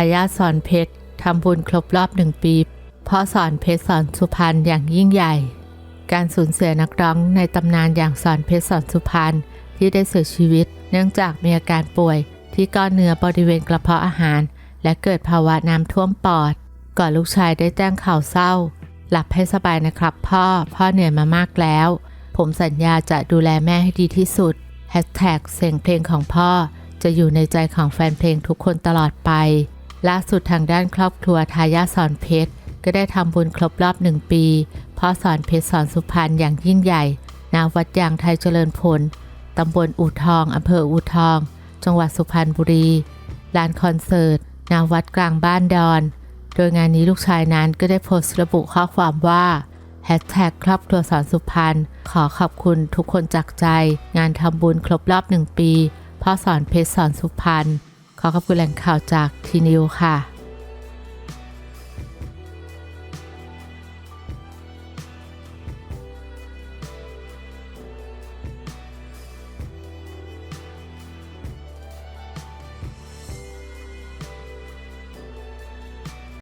ายาทสอนเพชรทำบุญครบรอบหนึ่งปีพ่อสอนเพชรสอนสุพรรณอย่างยิ่งใหญ่ การสูญเสียนักร้องในตำนานอย่างสอนเพชรสอนสุพรรณที่ได้เสียชีวิต เนื่องจากมีอาการป่วยที่ก้อนเนื้อบริเวณกระเพาะอาหาร และเกิดภาวะน้ำท่วมปอด ก่อนลูกชายได้แจ้งข่าวเศร้า หลับให้สบายนะครับพ่อ พ่อเหนื่อยมามากแล้ว ผมสัญญาจะดูแลแม่ให้ดีที่สุดแฮชแท็กเสียงเพลงของพ่อจะอยู่ในใจของแฟนเพลงทุกคนตลอดไป ล่าสุดทางด้านครอบครัวทายาสอนเพชร ก็ได้ทำบุญครบรอบหนึ่งปีพ่อสอนเพชรสอนสุพรรณอย่างยิ่งใหญ่ณวัดยางไทยเจริญผลตำบลอู่ทองอำเภออู่ทอง จังหวัดสุพรรณบุรีลานคอนเสิร์ตณวัดกลางบ้านดอน โดยงานนี้ลูกชายนั้นก็ได้โพสต์ระบุข้อความว่าแฮชแท็กครอบครัวสอนสุพรรณขอขอบคุณทุกคนจากใจ งานทำบุญครบรอบหนึ่งปีพ่อสอนเพชรสอนสุพรรณ ขอขอบคุณแหล่งข่าวจากทีนิวค่ะ